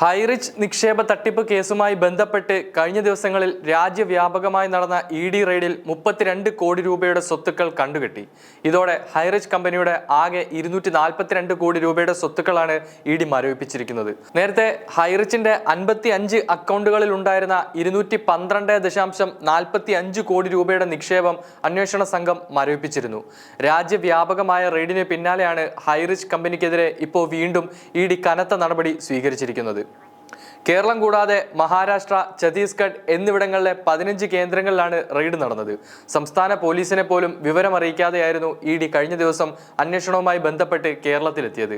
ഹൈറിച്ച് നിക്ഷേപ തട്ടിപ്പ് കേസുമായി ബന്ധപ്പെട്ട് കഴിഞ്ഞ ദിവസങ്ങളിൽ രാജ്യവ്യാപകമായി നടന്ന ഇ ഡി റെയ്ഡിൽ മുപ്പത്തിരണ്ട് കോടി രൂപയുടെ സ്വത്തുക്കൾ കണ്ടുകെട്ടി. ഇതോടെ ഹൈറിച്ച് കമ്പനിയുടെ ആകെ ഇരുന്നൂറ്റി നാൽപ്പത്തിരണ്ട് കോടി രൂപയുടെ സ്വത്തുക്കളാണ് ഇ ഡി മരവിപ്പിച്ചിരിക്കുന്നത് നേരത്തെ ഹൈറിച്ചിന്റെ അൻപത്തി അഞ്ച് അക്കൗണ്ടുകളിൽ ഉണ്ടായിരുന്ന ഇരുന്നൂറ്റി പന്ത്രണ്ട് ദശാംശം നാൽപ്പത്തി അഞ്ച് കോടി രൂപയുടെ നിക്ഷേപം അന്വേഷണ സംഘം മരവിപ്പിച്ചിരുന്നു രാജ്യവ്യാപകമായ റെയ്ഡിന് പിന്നാലെയാണ് ഹൈറിച്ച് കമ്പനിക്കെതിരെ ഇപ്പോൾ വീണ്ടും ഇ ഡി കനത്ത നടപടി സ്വീകരിച്ചിരിക്കുന്നത്. കേരളം കൂടാതെ മഹാരാഷ്ട്ര ഛത്തീസ്ഗഡ് എന്നിവിടങ്ങളിലെ പതിനഞ്ച് കേന്ദ്രങ്ങളിലാണ് റെയ്ഡ് നടന്നത്. സംസ്ഥാന പോലീസിനെ പോലും വിവരമറിയിക്കാതെയായിരുന്നു ഇ ഡി കഴിഞ്ഞ ദിവസം അന്വേഷണവുമായി ബന്ധപ്പെട്ട് കേരളത്തിലെത്തിയത്.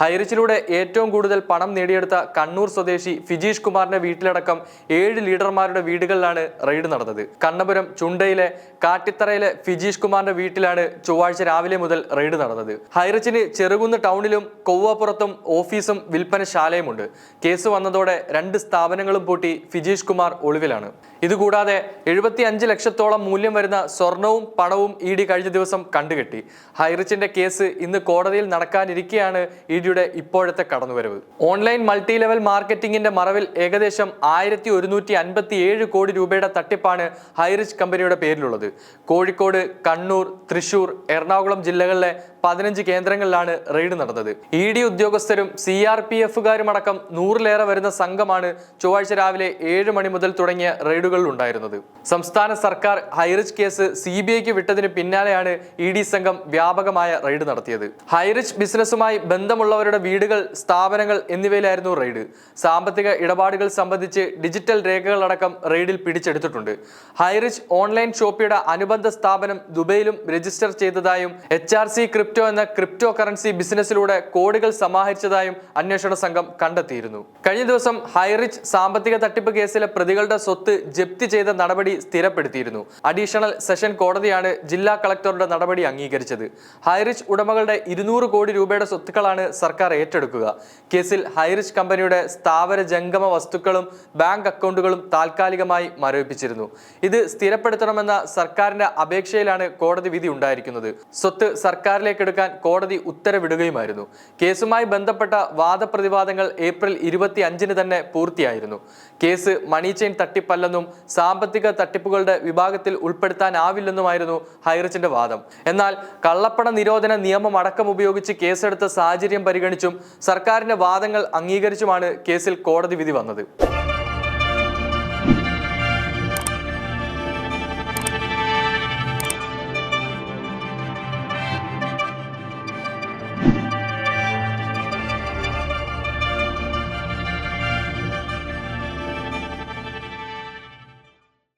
ഹൈറിച്ചിലൂടെ ഏറ്റവും കൂടുതൽ പണം നേടിയെടുത്ത കണ്ണൂർ സ്വദേശി ഫിജീഷ് കുമാറിന്റെ വീട്ടിലടക്കം ഏഴ് ലീഡർമാരുടെ വീടുകളിലാണ് റെയ്ഡ് നടന്നത്. കണ്ണപുരം ചുണ്ടയിലെ കാട്ടിത്തറയിലെ ഫിജീഷ് കുമാറിന്റെ വീട്ടിലാണ് ചൊവ്വാഴ്ച രാവിലെ മുതൽ റെയ്ഡ് നടന്നത്. ഹൈറിച്ചിന് ചെറുകുന്ന് ടൗണിലും കൊവ്വാപ്പുറത്തും ഓഫീസും വിൽപ്പനശാലയുമുണ്ട്. കേസ് വന്നതോടെ രണ്ട് സ്ഥാപനങ്ങളും പൂട്ടി ഫിജീഷ് കുമാർ ഒളിവിലാണ്. ഇതുകൂടാതെ എഴുപത്തി അഞ്ച് ലക്ഷത്തോളം മൂല്യം വരുന്ന സ്വർണവും പണവും ഇ ഡി കഴിഞ്ഞ ദിവസം കണ്ടുകെട്ടി. ഹൈറിച്ചിന്റെ കേസ് ഇന്ന് കോടതിയിൽ നടക്കാനിരിക്കെയാണ് ഇ ഡിയുടെ ഇപ്പോഴത്തെ കടന്നുവരവ്. ഓൺലൈൻ മൾട്ടി ലെവൽ മാർക്കറ്റിംഗിന്റെ മറവിൽ ഏകദേശം ആയിരത്തി ഒരുന്നൂറ്റി അൻപത്തി ഏഴ് കോടി രൂപയുടെ തട്ടിപ്പാണ് ഹൈറിച്ച് കമ്പനിയുടെ പേരിലുള്ളത്. കോഴിക്കോട് കണ്ണൂർ തൃശൂർ എറണാകുളം ജില്ലകളിലെ പതിനഞ്ച് കേന്ദ്രങ്ങളിലാണ് റെയ്ഡ് നടന്നത്. ഇ ഡി ഉദ്യോഗസ്ഥരും സി ആർ പി എഫുകാരും അടക്കം നൂറിലേറെ വരുന്ന സംഘമാണ് ചൊവ്വാഴ്ച രാവിലെ ഏഴ് മണി മുതൽ തുടങ്ങിയ റെയ്ഡുകളിൽ ഉണ്ടായിരുന്നത്. സംസ്ഥാന സർക്കാർ ഹൈറിച്ച് കേസ് സി ബി ഐക്ക് വിട്ടതിന് പിന്നാലെയാണ് ഇ ഡി സംഘം വ്യാപകമായ റെയ്ഡ് നടത്തിയത്. ഹൈറിച്ച് ബിസിനസ്സുമായി ബന്ധമുള്ളവരുടെ വീടുകൾ സ്ഥാപനങ്ങൾ എന്നിവയിലായിരുന്നു റെയ്ഡ് സാമ്പത്തിക ഇടപാടുകൾ സംബന്ധിച്ച് ഡിജിറ്റൽ രേഖകളടക്കം റെയ്ഡിൽ പിടിച്ചെടുത്തിട്ടുണ്ട്. ഹൈറിച്ച് ഓൺലൈൻ ഷോപ്പിയുടെ അനുബന്ധ സ്ഥാപനം ദുബൈയിലും രജിസ്റ്റർ ചെയ്തതായും എച്ച് ആർ സി ക്രിപ്റ്റോ എന്ന ക്രിപ്റ്റോ കറൻസി ബിസിനസ്സിലൂടെ കോടികൾ സമാഹരിച്ചതായും അന്വേഷണ സംഘം കണ്ടെത്തിയിരുന്നു. കഴിഞ്ഞ ദിവസം ഹൈറിച്ച് സാമ്പത്തിക തട്ടിപ്പ് കേസിലെ പ്രതികളുടെ സ്വത്ത് ജപ്തി ചെയ്ത നടപടി സ്ഥിരപ്പെടുത്തിയിരുന്നു. അഡീഷണൽ സെഷൻ കോടതിയാണ് ജില്ലാ കളക്ടറുടെ നടപടി അംഗീകരിച്ചത്. ഹൈറിച്ച് ഉടമകളുടെ ഇരുന്നൂറ് കോടി രൂപയുടെ സ്വത്തുക്കളാണ് സർക്കാർ ഏറ്റെടുക്കുക. കേസിൽ ഹൈറിച്ച് കമ്പനിയുടെ സ്ഥാവര ജംഗമ വസ്തുക്കളും ബാങ്ക് അക്കൗണ്ടുകളും താൽക്കാലികമായി മരവിപ്പിച്ചിരുന്നു. ഇത് സ്ഥിരപ്പെടുത്തണമെന്ന സർക്കാരിന്റെ അപേക്ഷയിലാണ് കോടതി വിധി ഉണ്ടായിരിക്കുന്നത്. സ്വത്ത് സർക്കാരിലേക്ക് എടുക്കാൻ കോടതി ഉത്തരവിടുകയുമായിരുന്നു. കേസുമായി ബന്ധപ്പെട്ട വാദപ്രതിവാദങ്ങൾ ഏപ്രിൽ ഇരുപത്തി അഞ്ചിന് തന്നെ പൂർത്തിയായിരുന്നു. കേസ് മണി ചെയിൻ തട്ടിപ്പല്ലെന്നും സാമ്പത്തിക തട്ടിപ്പുകളുടെ വിഭാഗത്തിൽ ഉൾപ്പെടുത്താനാവില്ലെന്നുമായിരുന്നു ഹൈറിച്ചിന്റെ വാദം. എന്നാൽ കള്ളപ്പണ നിരോധന നിയമം അടക്കം ഉപയോഗിച്ച് കേസെടുത്ത സാഹചര്യം പരിഗണിച്ചും സർക്കാരിന്റെ വാദങ്ങൾ അംഗീകരിച്ചുമാണ് കേസിൽ കോടതി വിധി വന്നത്.